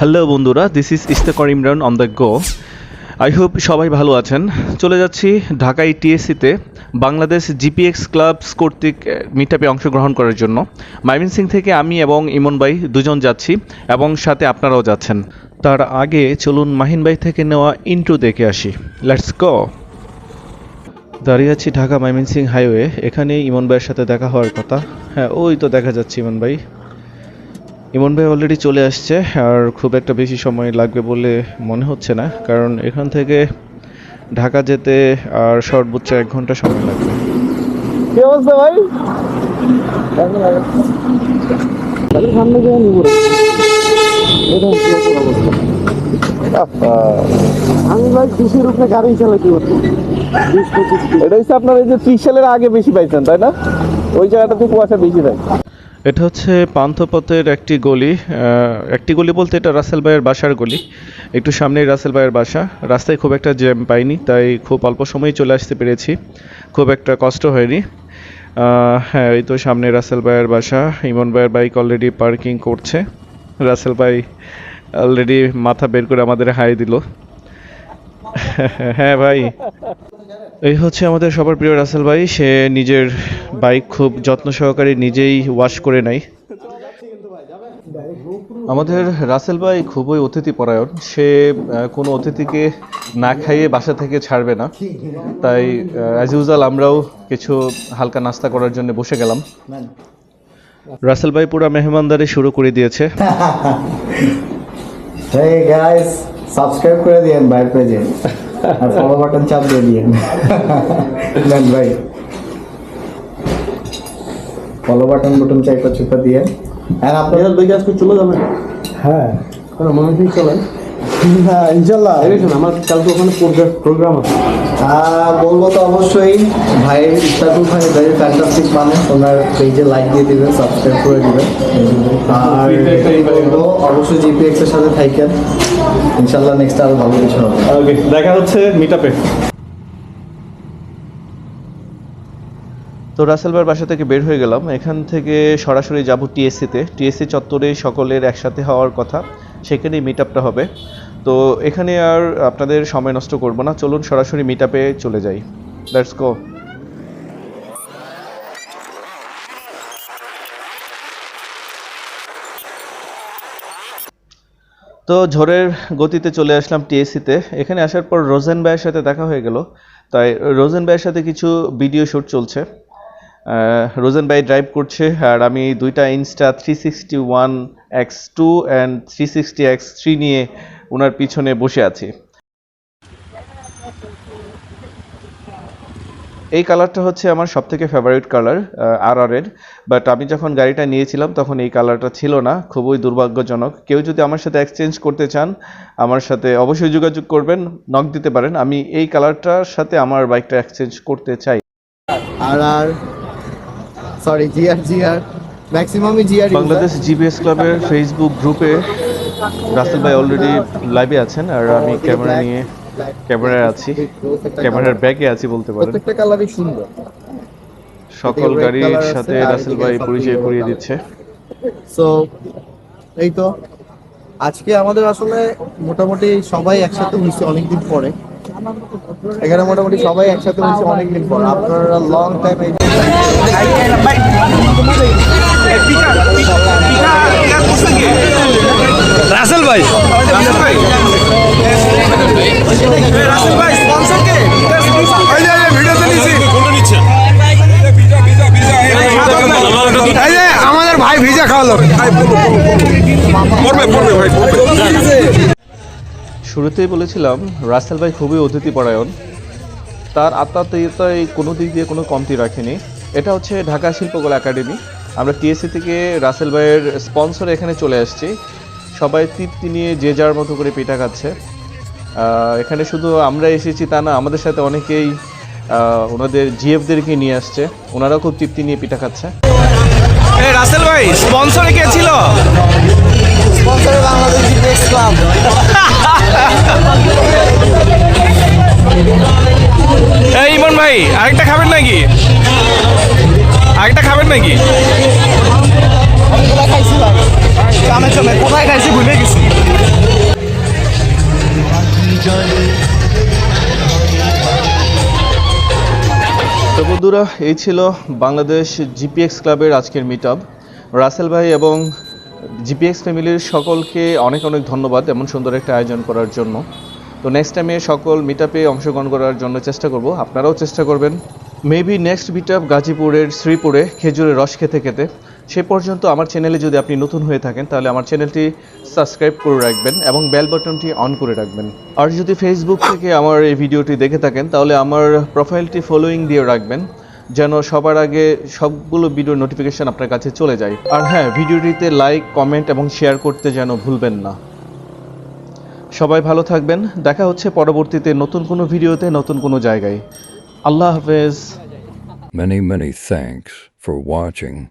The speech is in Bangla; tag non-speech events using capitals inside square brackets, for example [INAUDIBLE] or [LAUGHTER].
হ্যালো বন্ধুরা this is ইস্তেকর Imran on the go I hope সবাই ভালো আছেন। চলে যাচ্ছি ঢাকায় টিএসসিতে, বাংলাদেশ জিপিএক্স ক্লাবস কর্তৃক মিটআপে অংশগ্রহণ করার জন্য। মাইমিন সিং থেকে আমি এবং ইমন ভাই দুজন যাচ্ছি এবং সাথে আপনারাও যাচ্ছেন। তার আগে চলুন মাহিন ভাই থেকে নেওয়া ইন্ট্রো দেখে আসি। লেটস গো দাঁড়িয়ে আছি ঢাকা ময়মনসিং হাইওয়ে। এখানেই ইমন ভাইয়ের সাথে দেখা হওয়ার কথা। হ্যাঁ ওই তো দেখা যাচ্ছে ইমন ভাই। ইমন ভাই অলরেডি চলে আসছে আর খুব একটা বেশি সময় লাগবে বলে মনে হচ্ছে না কারণ এখান থেকে ঢাকা যেতে আর সর্বোচ্চ এক ঘণ্টা সময় লাগবে। কি অবস্থা ভাই? সামনে গিয়ে নিব আমি ভাই কৃষির উপরে গাড়ি চালাতে পারব এটা হচ্ছে আপনার এই যে ত্রিশ সালের আগে বেশি পাইছেন তাই না? ওই জায়গাটাতে কুয়াশা বেশি থাকে। এটা হচ্ছে পান্থপথের একটি গলি একটি গলি বলতে এটা রাসেল ভাইয়ের বাসার গলি। একটু সামনেই রাসেল ভাইয়ের বাসা। রাস্তায় খুব একটা জ্যাম পাইনি, তাই খুব অল্প সময়ে চলে আসতে পেরেছি। খুব একটা কষ্ট হয়নি। হ্যাঁ এই তো সামনে রাসেল ভাইয়ের বাসা। ইমন ভাইয়ের বাইক অলরেডি পার্কিং করছে। রাসেল ভাই অলরেডি মাথা বের করে আমাদের হাই দিল। [LAUGHS] হ্যাঁ ভাই। এই হচ্ছে আমাদের সবার প্রিয় রাসেল ভাই। সে নিজের বাইক খুব যত্ন সহকারে নিজেই ওয়াশ করে নেয়। আমাদের রাসেল ভাই খুবই অতিথি পরায়ণ। সে কোনো অতিথিকে না খাইয়ে বাসা থেকে ছাড়বে না। তাই অ্যাজ ইউজাল আমরাও কিছু হালকা নাস্তা করার জন্য বসে গেলাম। রাসেল ভাই পুরো মেহমানদারি শুরু করে দিয়েছে। Hey সাবস্ক্রাইব করে দিয়েন পেজে আর ফলো বাটন চাপ দিয়ে দিয়েন। [LAUGHS] ভাই। ফলো বাটন বাটন চাইপা চুপা দিয়ে। আর আপনারা দুই আজকে চলে যাবেন? হ্যাঁ। মনে হয় চলেন। হ্যাঁ ইনশাল্লাহ। আমার কালকে ওখানে প্রোগ্রাম আছে। বলব তো অবশ্যই ভাইয়ের ইস্তাকুল ভাই ভেরি ফ্যান্টাস্টিক মানুষ ওনার পেজে লাইক দিয়ে দিবেন সাবস্ক্রাইব করে দিবেন। আর বলব অবশ্যই জিপিএক্স এর সাথে থাকেন। ইনশাল্লাহ নেক্সট আরও ভালো কিছু হবে। ওকে দেখা হচ্ছে মিটআপে তো রাসেলবার বাসা থেকে বের হয়ে গেলাম। এখান থেকে সরাসরি যাব টিএসসিতে। টিএসসি চত্বরে সকলের একসাথে হওয়ার কথা, সেখানেই মিট আপটা হবে। তো এখানে আর আপনাদের সময় নষ্ট করব না। চলুন সরাসরি মিট আপে চলে যাই। লেটস গো তো ঝড়ের গতিতে চলে আসলাম টিএসসিতে। এখানে আসার পর রোজেন ভাইয়ের সাথে দেখা হয়ে গেল। তাই রোজেন ভাইয়ের সাথে কিছু ভিডিও শ্যুট চলছে। রোজেন ভাই ড্রাইভ করছে, আর আমি দুইটা Insta three sixty one x two and three sixty x three নিয়ে ওনার পিছনে বসে আছি। এই কালারটা হচ্ছে আমার সব থেকে ফেভারিট কালার আর আর এর বাট আমি যখন গাড়িটা নিয়েছিলাম, তখন এই কালারটা ছিল না, খুবই দুর্ভাগ্যজনক। কেউ যদি আমার সাথে এক্সচেঞ্জ করতে চান, আমার সাথে অবশ্যই যোগাযোগ করবেন নক দিতে পারেন। আমি এই কালারটার সাথে আমার বাইকটা এক্সচেঞ্জ করতে চাই। আর আর সরি জিআর জিআর ম্যাক্সিমামই জিআর বাংলাদেশ জিবিএস ক্লাবের ফেসবুক গ্রুপে রাসেল ভাই অলরেডি লাইভে আছেন আর আমি ক্যামেরা নিয়ে ক্যামেরায় আছি। ক্যামেরার ব্যাগে আছি বলতে পারেন। প্রত্যেকটা কালারই সুন্দর। সকল গাড়ির সাথে রাসেল ভাই পরিচয় করিয়ে দিচ্ছে। সো এই তো। আজকে আমাদের আসলে মোটামুটি সবাই একসাথে হয়েছে অনেকদিন পরে। এখানে মোটামুটি সবাই একসাথে হয়েছে অনেকদিন পর। আপনারা লং টাইম রাসেল ভাই। রাসেল ভাই স্পন্সর কে এই যে ভিডিওতে নিছি কোনটা নিচ্ছেন এই যে আমাদের ভাই ভিজা খাওয়ালো পড়বে পড়বে ভাই শুরুতেই বলেছিলাম রাসেল ভাই খুবই অতিথি পরায়ণ তার আত্মাত্মীয়তায় কোনো দিক দিয়ে কোনো কমতি রাখেনি। এটা হচ্ছে ঢাকা শিল্পকলা একাডেমি। আমরা টিএসসি থেকে রাসেল ভাইয়ের স্পন্সর এখানে চলে আসছি। সবাই তৃপ্তি নিয়ে যে যার মতো করে পিঠা খাচ্ছে। এখানে শুধু আমরা এসেছি তা না আমাদের সাথে অনেকেই ওনাদের জিএফদেরকে নিয়ে আসছে। ওনারাও খুব তৃপ্তি নিয়ে পিঠা খাচ্ছে। এই রাসেল ভাই স্পন্সরে কে ছিল? স্পন্সরে বাংলাদেশ জিপিএক্স ক্লাব এই ইমন ভাই আরেকটা খাবেন নাকি? আগেটা খাবেন নাকি? তো বন্ধুরা এই ছিল বাংলাদেশ জিপিএক্স ক্লাবের আজকের মিট আপ রাসেল ভাই এবং জিপিএক্স ফ্যামিলির সকলকে অনেক অনেক ধন্যবাদ এমন সুন্দর একটা আয়োজন করার জন্য। তো নেক্সট টাইমে সকল মিট আপে অংশগ্রহণ করার জন্য চেষ্টা করব। আপনারাও চেষ্টা করবেন। মেবি নেক্সট মিট আপ গাজীপুরের শ্রীপুরে খেজুরের রস খেতে খেতে। সে পর্যন্ত আমার চ্যানেলে যদি আপনি নতুন হয়ে থাকেন, তাহলে আমার চ্যানেলটি সাবস্ক্রাইব করে রাখবেন এবং বেল বাটনটি অন করে রাখবেন। আর যদি ফেসবুক থেকে আমার এই ভিডিওটি দেখে থাকেন, তাহলে আমার প্রোফাইলটি ফলোয়িং দিয়ে রাখবেন, যেন সবার আগে সবগুলো ভিডিওর নোটিফিকেশন আপনার কাছে চলে যায়। আর হ্যাঁ ভিডিওটিতে লাইক কমেন্ট এবং শেয়ার করতে যেন ভুলবেন না। সবাই ভালো থাকবেন, দেখা হচ্ছে পরবর্তীতে নতুন কোনো ভিডিওতে নতুন কোনো জায়গায়। Allah Hafiz. Many, many thanks for watching.